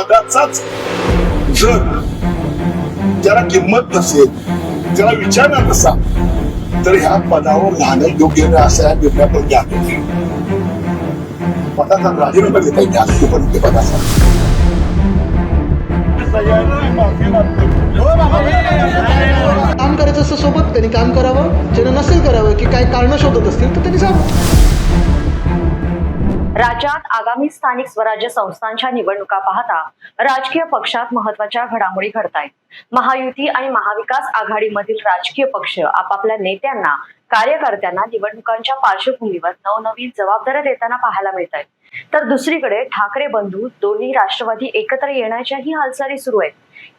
पदाचाच जर ज्याला किंमत नसेल ज्याला विचार नसा तर ह्या पदावर राहणं योग्य नाही असं या निर्णयातून घ्या. पदाचा राजीनामा घेता येईल आज उपमुख्यपदाचा काम करायचं असं सोबत त्यांनी काम करावं. ज्यांना नसेल करावं की काय कारण शोधत असतील तर त्यांनी जावं. राज्यात आगामी स्थानिक स्वराज्य संस्थांच्या निवडणुका पाहता राजकीय पक्षात महत्त्वाच्या घडामोडी घडत आहेत महायुती आणि महाविकास आघाडीमधील राजकीय पक्ष आपापल्या नेत्यांना कार्यकर्त्यांना निवडणुकांच्या पार्श्वभूमीवर नवनवीन जबाबदाऱ्या देताना पाहायला मिळत आहेत तर दुसरीकडे ठाकरे बंधू दोन्ही राष्ट्रवादी एकत्र येण्याच्याही हालचाली सुरू आहेत.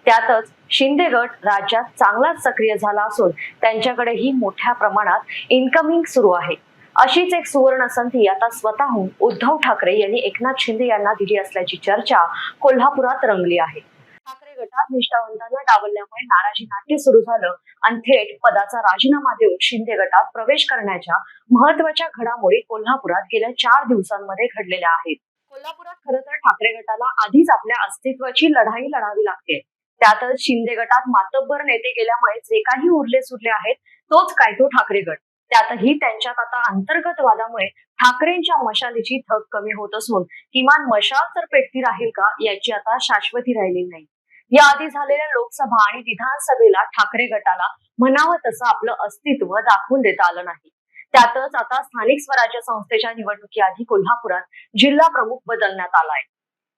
त्यातच शिंदे गट राज्यात चांगलाच सक्रिय झाला असून त्यांच्याकडेही मोठ्या प्रमाणात इन्कमिंग सुरू आहे. अशीच एक सुवर्ण संधी आता स्वतःहून उद्धव ठाकरे यांनी एकनाथ शिंदे यांना दिली असल्याची चर्चा कोल्हापुरात रंगली आहे. ठाकरे गटात निष्ठावंतांना डावलल्यामुळे नाराजी नाट्य सुरू झालं आणि थेट पदाचा राजीनामा देऊन शिंदे गटात प्रवेश करण्याच्या महत्त्वाच्या घडामोडी कोल्हापुरात गेल्या चार दिवसांमध्ये घडलेल्या आहेत. कोल्हापुरात खरं तर ठाकरे गटाला आधीच आपल्या अस्तित्वाची लढाई लढावी लागते. त्यातच शिंदे गटात मातब्बर नेते गेल्यामुळे जे काही उरले सुरले आहेत तोच काय तो ठाकरे गट. त्यातही त्यांच्यात आता अंतर्गत वादामुळे ठाकरेंच्या मशालीची थक कमी होत असून किमान मशाल तर पेटती राहील का याची आता शाश्वती राहिली नाही. याआधी झालेल्या लोकसभा आणि विधानसभेला ठाकरे गटाला म्हणावं तसं आपलं अस्तित्व दाखवून देता आलं नाही. त्यातच आता स्थानिक स्वराज्य संस्थेच्या निवडणुकीआधी कोल्हापुरात जिल्हा प्रमुख बदलण्यात आलाय.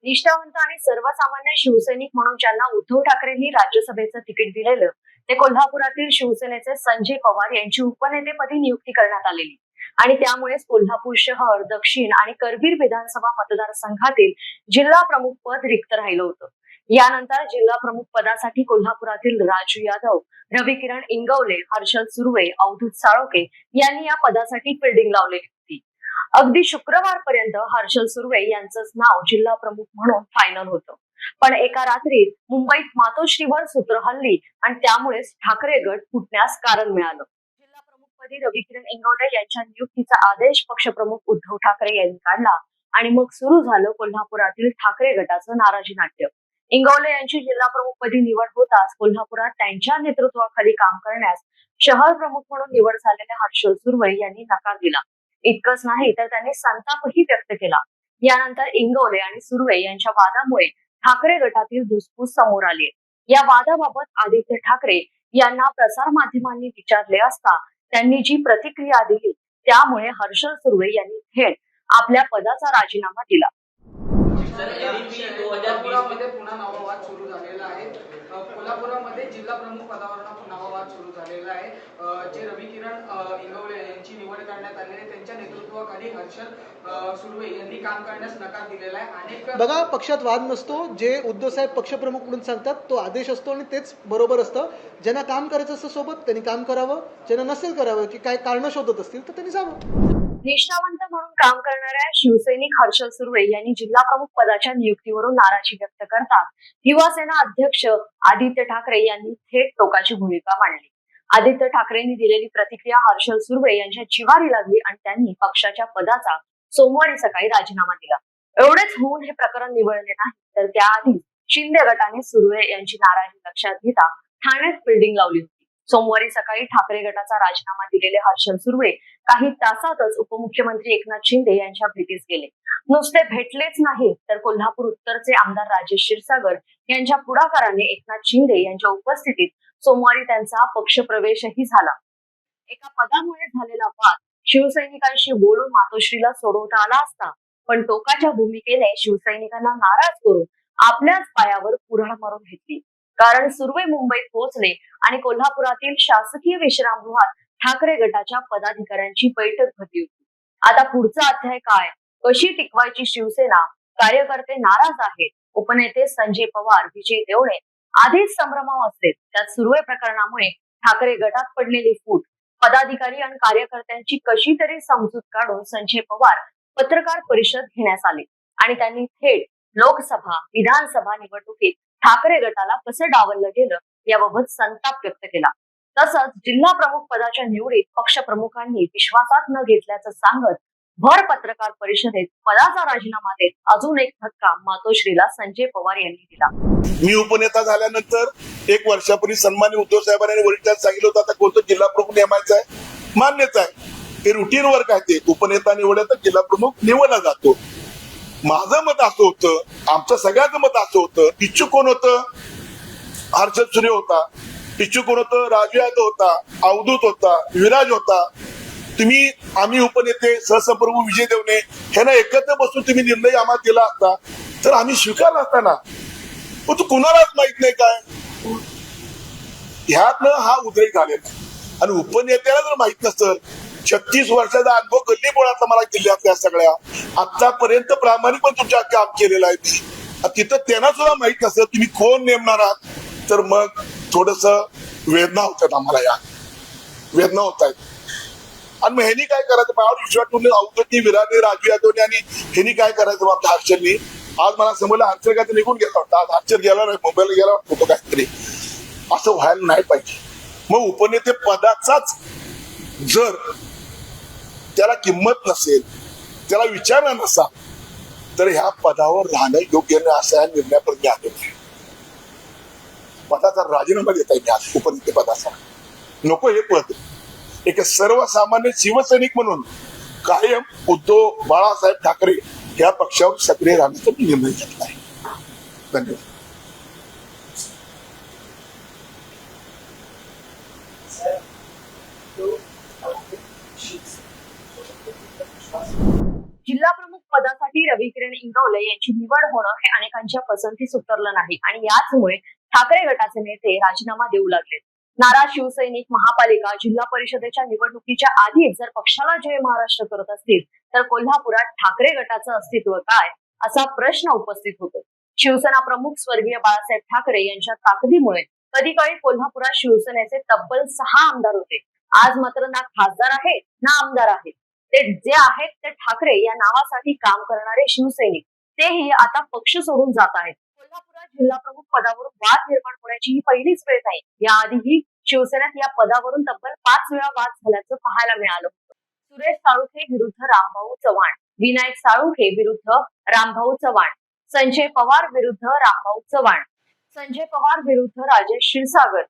निष्ठावंत आणि सर्वसामान्य शिवसैनिक म्हणून ज्यांना उद्धव ठाकरेंनी राज्यसभेचं तिकीट दिलेलं ते कोल्हापुरातील शिवसेनेचे संजय पवार यांची उपनेतेपदी नियुक्ती करण्यात आलेली. आणि त्यामुळेच कोल्हापूर शहर दक्षिण आणि करवीर विधानसभा मतदारसंघातील जिल्हा प्रमुख पद रिक्त राहिलं होतं. यानंतर जिल्हा प्रमुख पदासाठी कोल्हापुरातील राजू यादव रवी किरण इंगवले हर्षल सुर्वे अवधूत साळोके यांनी या पदासाठी फिल्डिंग लावलेली होती. अगदी शुक्रवारपर्यंत हर्षल सुर्वे यांचंच नाव जिल्हा प्रमुख म्हणून फायनल होतं. पण एका रात्रीत मुंबईत मातोश्रीवर सूत्र हल्ली आणि त्यामुळेच ठाकरे गट फुटण्यास कारण मिळालं. जिल्हा प्रमुखपदी रवी किरण इंगवले यांच्या नियुक्तीचा आदेश पक्षप्रमुख उद्धव ठाकरे यांनी काढला आणि मग सुरू झालं कोल्हापुरातील ठाकरे गटाचं नाराजी नाट्य. इंगवले यांची जिल्हा प्रमुखपदी निवड होताच कोल्हापुरात त्यांच्या नेतृत्वाखाली काम करण्यास शहर प्रमुख म्हणून निवड झालेल्या हर्षल सुरवई यांनी नकार दिला. इतकंच नाही तर त्यांनी संतापही व्यक्त केला. यानंतर इंगवले आणि सुर्वे यांच्या वादामुळे ठाकरे गटातील धुसफूस समोर आली या वादाबाबत आदित्य ठाकरे यांना प्रसार माध्यमांनी विचारले असता त्यांनी जी प्रतिक्रिया दिली त्यामुळे हर्षल सुर्वे यांनी थेट आपल्या पदाचा राजीनामा दिला. पुन्हा नवा वाद सुरू झालेला कोल्हापुरामध्ये जिल्हा प्रमुख पदावरून नवा वाद सुरू झालेला आहे. जे रवी किरण अ, इंगवले यांची निवड करण्यात आलेली आहे. त्यांच्या नेतृत्वाखाली हर्षल सुर्वे यांनी काम करण्यास नकार दिलेला आहे. अनेक बघा पक्षात वाद नसतो. जे उद्धव साहेब पक्षप्रमुख म्हणून सांगतात तो आदेश असतो आणि तेच बरोबर असतं. ज्यांना काम करायचं असतं सोबत त्यांनी काम करावं. ज्यांना नसेल करावं की काय कारणं शोधत असतील तर त्यांनी जावं. निष्ठावंत म्हणून काम करणाऱ्या शिवसैनिक हर्षल सुर्वे यांनी जिल्हा प्रमुख पदाच्या नियुक्तीवरून नाराजी व्यक्त करतात. युवासेना अध्यक्ष आदित्य ठाकरे यांनी थेट टोकाची भूमिका मांडली. आदित्य ठाकरेंनी दिलेली प्रतिक्रिया हर्षल सुर्वे यांच्या जिवारी लागली आणि त्यांनी पक्षाच्या पदाचा सोमवारी सकाळी राजीनामा दिला. एवढेच होऊन हे प्रकरण निवळले नाही तर त्याआधी शिंदे गटाने सुर्वे यांची नाराजी लक्षात घेता ठाण्यात बिल्डिंग लावली सोमवारी सकाळी ठाकरे गटाचा राजीनामा दिलेले हर्षल सुर्वे काही तासातच उपमुख्यमंत्री एकनाथ शिंदे यांच्या भेटीस गेले. नुसते भेटलेच नाही तर कोल्हापूर उत्तरचे आमदार राजेश क्षीरसागर यांच्या पुढाकाराने एकनाथ शिंदे यांच्या उपस्थितीत सोमवारी त्यांचा पक्षप्रवेशही झाला. एका पदामुळे झालेला वाद शिवसैनिकांशी बोलून मातोश्रीला सोडवता आला असता पण टोकाच्या भूमिकेने शिवसैनिकांना नाराज करून आपल्याच पायावर कुऱ्हाड मारून घेतली. कारण सुर्वे मुंबईत पोहोचले आणि कोल्हापुरातील शासकीय विश्रामगृहात ठाकरे गटाच्या पदाधिकाऱ्यांची बैठक भरली होती. आता पुढचा अध्याय काय? कशी टिकवायची शिवसेना? कार्यकर्ते नाराज आहेत. उपनेते संजय पवार विजय देवणे आधीच संभ्रमाव असते त्यात सुर्वे प्रकरणामुळे ठाकरे गटात पडलेली फूट. पदाधिकारी आणि कार्यकर्त्यांची कशी तरी समजूत काढून संजय पवार पत्रकार परिषद घेण्यास आले. आणि त्यांनी थेट लोकसभा विधानसभा निवडणुकीत ठाकरे गटाला कसं डावललं गेलं याबाबत संताप व्यक्त केला. तसंच जिल्हा प्रमुख पदाच्या निवडीत पक्षप्रमुखांनी विश्वासात न घेतल्याचं सांगत भर पत्रकार परिषदेत पदाचा राजीनामा देत अजून एक धक्का मातोश्रीला संजय पवार यांनी दिला. मी उपनेता झाल्यानंतर एक वर्षापूर्वी सन्मान्य उद्धव साहेबांनी वरिष्ठांना सांगितलं होतं आता कोणतं जिल्हा प्रमुख नेमायचं आहे? मान्यच आहे. हे रुटीन वर्क आहे ते. उपनेता निवडला तर जिल्हा प्रमुख निवडला जातो. माझं मत असं होतं आमचं सगळ्याचं मत असं होतं इच्छुक कोण होतं? हर्षद सूर्य होता. इच्छुक कोण होतं? राजू यादव होता. अवधूत होता. विराज होता. तुम्ही आम्ही उपनेते सहसंप्रभू विजय देवणे ह्यांना एकत्र बसून तुम्ही निर्णय आम्हाला दिला असता तर आम्ही स्वीकारला असता ना? पण तू कुणालाच माहीत नाही काय? ह्यातनं हा उद्रेक झालेला आणि उपनेत्याला जर माहीत नसतं छत्तीस वर्षाचा अनुभव गल्ली बोळातला मला जिल्ह्यातल्या सगळ्या? आतापर्यंत प्रामाणिकपणे तुमच्या काम केलेलं आहे मी. तिथं त्यांना सुद्धा माहीत नसतं तुम्ही कोण नेमणार आहात? तर मग थोडस वेदना होतात आम्हाला या. वेदना होत आहेत. आणि मग ह्यांनी काय करायचं? माझ्यावर विश्वास ठेवून अवधूतनी विराने राजू यादवने आणि ह्यानी काय करायचं? बाबा हर्षदनी आज मला समजलं हर्षद काय निघून गेला होता. आज हर्षद गेला नाही मुंबईला गेला होतो काहीतरी. असं व्हायला नाही पाहिजे. मग उपनेते पदाचाच जर त्याला किंमत नसेल त्याला विचार नसा तर ह्या पदावर राहणं योग्य नाही असा या निर्णयापर्यंत मी आहे. पदाचा राजीनामा देता येईल आज उपनेते पदाचा. नको हे पद. एक सर्वसामान्य शिवसैनिक म्हणून कायम उद्धव बाळासाहेब ठाकरे या पक्षावर सक्रिय राहण्याचा मी निर्णय घेतला आहे. धन्यवाद जिल्हा प्रमुख पदासाठी रवी किरण यांची निवड होणं हे अनेकांच्या पसंतीस उतरलं नाही. आणि याचमुळे ठाकरे गटाचे नेते राजीनामा देऊ लागले नाराज शिवसैनिक महापालिका जिल्हा परिषदेच्या निवडणुकीच्या आधी जर पक्षाला जय महाराष्ट्र करत असतील तर कोल्हापुरात ठाकरे गटाचं अस्तित्व काय? असा प्रश्न उपस्थित होतो. शिवसेना प्रमुख स्वर्गीय बाळासाहेब ठाकरे यांच्या ताकदीमुळे कधी काळी कोल्हापुरात शिवसेनेचे तब्बल सहा आमदार होते. आज मात्र ना खासदार आहेत ना आमदार आहेत. ते जे आहेत ते ठाकरे या नावासाठी काम करणारे शिवसैनिक. तेही आता पक्ष सोडून जात आहेत. कोल्हापुरात जिल्हा प्रमुख पदावरून वाद निर्माण होण्याची ही पहिलीच वेळ नाही. याआधीही शिवसेनेत या पदावरून तब्बल पाच वेळा वाद झाल्याचं पाहायला मिळालं. सुरेश साळुखे विरुद्ध रामभाऊ चव्हाण. विनायक साळुखे विरुद्ध रामभाऊ चव्हाण. संजय पवार विरुद्ध रामभाऊ चव्हाण. संजय पवार विरुद्ध राजेश क्षीरसागर.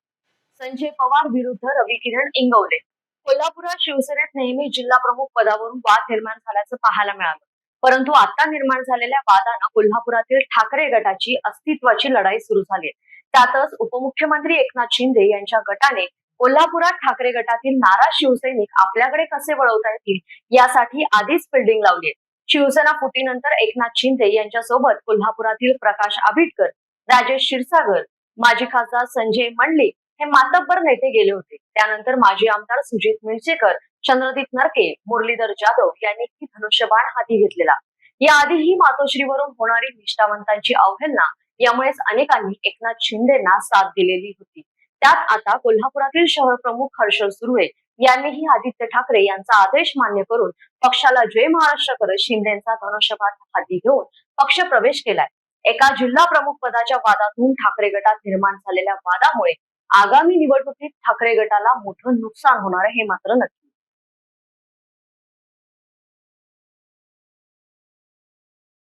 संजय पवार विरुद्ध रवी किरण इंगवले. कोल्हापुरात शिवसेनेत नेहमी जिल्हा प्रमुख पदावरून वाद निर्माण झाल्याचं पाहायला मिळालं. परंतु आता निर्माण झालेल्या वादानं कोल्हापुरातील ठाकरे गटाची अस्तित्वाची लढाई सुरू झाली. त्यातच उपमुख्यमंत्री एकनाथ शिंदे यांच्या गटाने कोल्हापुरात ठाकरे गटातील नाराज शिवसैनिक आपल्याकडे कसे वळवता येतील यासाठी आधीच फिल्डिंग लावली शिवसेना फुटीनंतर एकनाथ शिंदे यांच्यासोबत कोल्हापुरातील प्रकाश आबिटकर राजेश क्षीरसागर माजी खासदार संजय मंडलिक हे मातब्बर नेते गेले होते. त्यानंतर माजी आमदार सुजित मिरचेकर चंद्रदीप नरके मुरलीधर जाधव यांनी ही धनुष्यबाण हाती घेतलेला. याआधीही मातोश्रीवरून होणारी निष्ठावंतांची अवहेलना यामुळेच अनेकांनी एकनाथ शिंदेना साथ दिलेली होती. त्यात आता कोल्हापुरातील शहर प्रमुख हर्षल सुर्वे यांनीही आदित्य ठाकरे यांचा आदेश मान्य करून पक्षाला जय महाराष्ट्र करत शिंदेचा धनुष्यबाण हाती घेऊन पक्ष प्रवेश केलाय. एका जिल्हा प्रमुख पदाच्या वादातून ठाकरे गटात निर्माण झालेल्या वादामुळे आगामी निवडणुकीत ठाकरे गटाला मोठं नुकसान होणार हे मात्र नक्की.